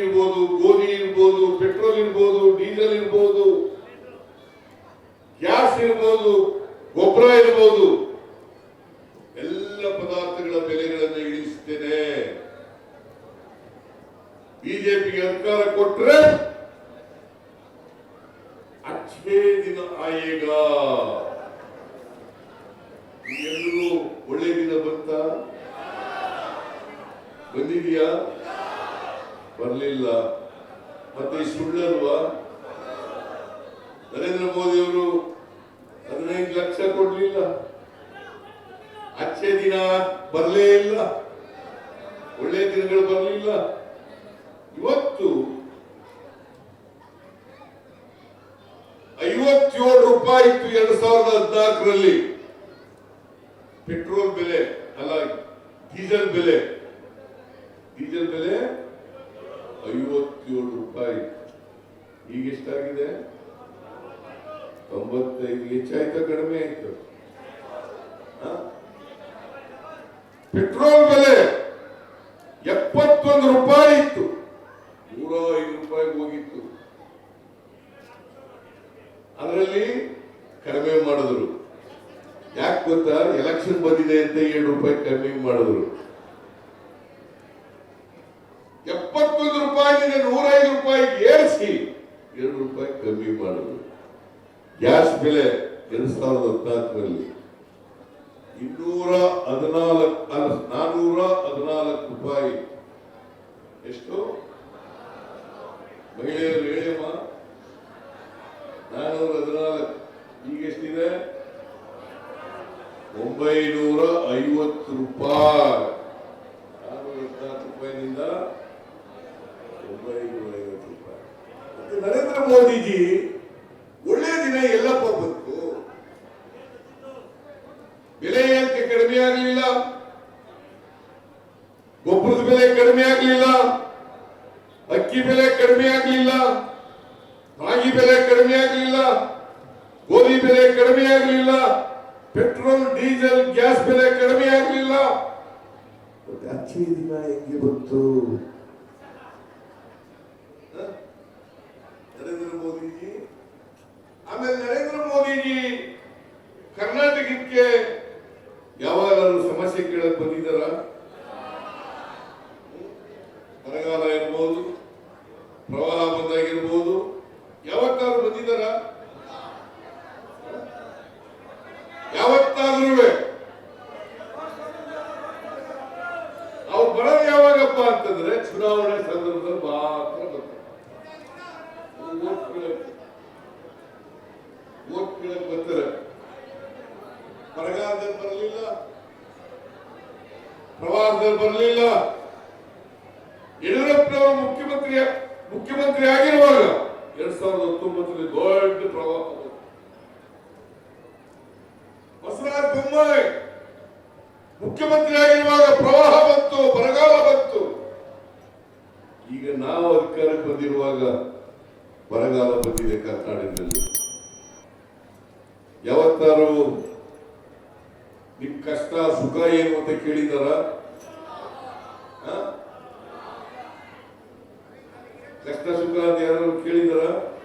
ಇರ್ಬೋದು, ಗೋಧಿ ಇರ್ಬೋದು, ಪೆಟ್ರೋಲ್ ಇರ್ಬೋದು, ಡೀಸೆಲ್ ಇರ್ಬೋದು, ಗ್ಯಾಸ್ ಇರ್ಬೋದು, ಗೊಬ್ಬರ ಇರ್ಬೋದು, ಎಲ್ಲ ಪದಾರ್ಥಗಳ ಬೆಲೆಗಳನ್ನು ಇಳಿಸ್ತೇನೆ. ಬಿಜೆಪಿಗೆ ಅಧಿಕಾರ ಕೊಟ್ರೆ ಅಚ್ಚೇ ದಿನ ಆಯೇಗ. ಎಲ್ಲರೂ ಒಳ್ಳೆ ದಿನ ಬಂತ? ಬಂದಿದೆಯಾ ಬರಲಿಲ್ಲ. ಮತ್ತೆ ಸುಳ್ಳಲ್ವಾ? ನರೇಂದ್ರ ಮೋದಿ ಅವರು ಹದಿನೈದು ಲಕ್ಷ ಕೊಡ್ಲಿಲ್ಲ. ಅಚ್ಚೆ ದಿನ ಬರಲೇ ಇಲ್ಲ. ಒಳ್ಳೆ ದಿನಗಳು ಬರಲಿಲ್ಲ. ಇವತ್ತು ಐವತ್ತೇಳು ರೂಪಾಯಿ ಇತ್ತು ಎರಡ್ ಸಾವಿರದ ಹದಿನಾಲ್ಕರಲ್ಲಿ. ಪೆಟ್ರೋಲ್ ಬೆಲೆ, ಅಲ್ಲ, ಡೀಸೆಲ್ ಬೆಲೆ. ಡೀಸೆಲ್ ಬೆಲೆ ಐವತ್ತೇಳು ರೂಪಾಯಿ ಈಗ ಎಷ್ಟಾಗಿದೆ ತೊಂಬತ್ತೈದು ಹೆಚ್ಚಾಯ್ತು ಕಡಿಮೆ ಆಯ್ತು? ಪೆಟ್ರೋಲ್ ಬೆಲೆ ಎಪ್ಪತ್ತೊಂದು ರೂಪಾಯಿ ಇತ್ತು. ನೂರ ಐದು ರೂಪಾಯಿ ಹೋಗಿತ್ತು. ಅದರಲ್ಲಿ ಕಡಿಮೆ ಮಾಡಿದ್ರು. ಯಾಕೆ ಗೊತ್ತಾ? ಎಲೆಕ್ಷನ್ ಬಂದಿದೆ ಅಂತ ಏಳು ರೂಪಾಯಿ ಕಡಿಮೆ ಮಾಡಿದ್ರು. ಎಪ್ಪತ್ತೊಂದು ರೂಪಾಯಿ ನೂರೈದು ರೂಪಾಯಿ ಏರಿಸಿ. ಎರಡು ರೂಪಾಯಿ ಕಮ್ಮಿ ಮಾಡೋದು. ಗ್ಯಾಸ್ ಬೆಲೆ ಎರಡು ಸಾವಿರದ ಹದಿನಾಲ್ಕರಲ್ಲಿ ಇನ್ನೂರ ಹದಿನಾಲ್ಕು, ಅಲ್ಲ, ನಾನೂರ ಹದಿನಾಲ್ಕು ರೂಪಾಯಿ. ಎಷ್ಟು? ಮಹಿಳೆಯರು ಹೇಳಿಯಮ್ಮ, ನಾನೂರ ಹದಿನಾಲ್ಕು. ಈಗ ಎಷ್ಟಿದೆ? ಒಂಬೈನೂರ ಐವತ್ತು ರೂಪಾಯಿ ನಾನೂರ ಹದಿನಾಲ್ಕು ರೂಪಾಯಿನಿಂದ ಒಂಬೈನೂರ ಐವತ್ತು ರೂಪಾಯಿ ನರೇಂದ್ರ ಮೋದಿಜಿ ಒಳ್ಳೆಯ ದಿನ ಎಲ್ಲಪ್ಪ ಬಂತು. ಬೆಲೆ ಏನಕ್ಕೆ ಕಡಿಮೆ ಆಗಲಿಲ್ಲ? ಗೊಬ್ಬರದ ಬೆಲೆ ಕಡಿಮೆ ಆಗಲಿಲ್ಲ. ಅಕ್ಕಿ ಬೆಲೆ ಕಡಿಮೆ ಆಗಲಿಲ್ಲ. ರಾಗಿ ಬೆಲೆ ಕಡಿಮೆ ಆಗಲಿಲ್ಲ. ಗೋಧಿ ಬೆಲೆ ಕಡಿಮೆ ಆಗಲಿಲ್ಲ. ಪೆಟ್ರೋಲ್, ಡೀಸೆಲ್, ಗ್ಯಾಸ್ ಬೆಲೆ ಕಡಿಮೆ ಆಗಲಿಲ್ಲ. ಅಚ್ಚಿ ದಿನ ಹೆಂಗೆ ಬಂತು ಹ? ನರೇಂದ್ರ ಮೋದಿಜಿ ಆಮೇಲೆ ನರೇಂದ್ರ ಮೋದಿಜಿ ಕರ್ನಾಟಕಕ್ಕೆ ಯಾವಾಗಾದ್ರೂ ಸಮಸ್ಯೆ ಕೇಳಕ್ ಬಂದಿದ್ದಾರ ಬರಗಾಲ ಇರ್ಬೋದು, ಪ್ರವಾಹ ಬಂದಾಗಿರ್ಬೋದು, ಯಾವತ್ತಾದ್ರೂ ಬಂದಿದ್ದಾರ? ಯಾವತ್ತಾದ್ರೂ ಅವ್ರು ಬರೋದು ಯಾವಾಗಪ್ಪ ಅಂತಂದ್ರೆ ಚುನಾವಣೆ ಸಂದರ್ಭದಲ್ಲಿ ಮಾತ್ರ ಬರ್ತಾರೆ ಓಟ್ ಕೇಳಕ್ ಬರ್ತಾರೆ. ಬರಗಾಲದಲ್ಲಿ ಬರಲಿಲ್ಲ, ಪ್ರವಾಹದಲ್ಲಿ ಬರಲಿಲ್ಲ. ಯಡಿಯೂರಪ್ಪನವರು ಮುಖ್ಯಮಂತ್ರಿ ಮುಖ್ಯಮಂತ್ರಿ ಆಗಿರುವಾಗ ಎರಡ್ ಸಾವಿರದ ಹತ್ತೊಂಬತ್ತರಲ್ಲಿ ದೊಡ್ಡ ಪ್ರವಾಹ. ಬಸವರಾಜ ಬೊಮ್ಮಾಯಿ ಮುಖ್ಯಮಂತ್ರಿ ಆಗಿರುವಾಗ ಪ್ರವಾಹ ಬಂತು, ಬರಗಾಲ ಬಂತು. ಈಗ ನಾವು ಅಧಿಕಾರಕ್ಕೆ ಬಂದಿರುವಾಗ ಬರಗಾಲ ಬಂದಿದೆ ಕರ್ನಾಟಕದಲ್ಲಿ ಯಾವತ್ತಾರು ನಿಮ್ ಕಷ್ಟ ಸುಖ ಏನು ಅಂತ ಕೇಳಿದಾರ? ಸುಖ ಅಂತ ಯಾರು ಕೇಳಿದಾರ.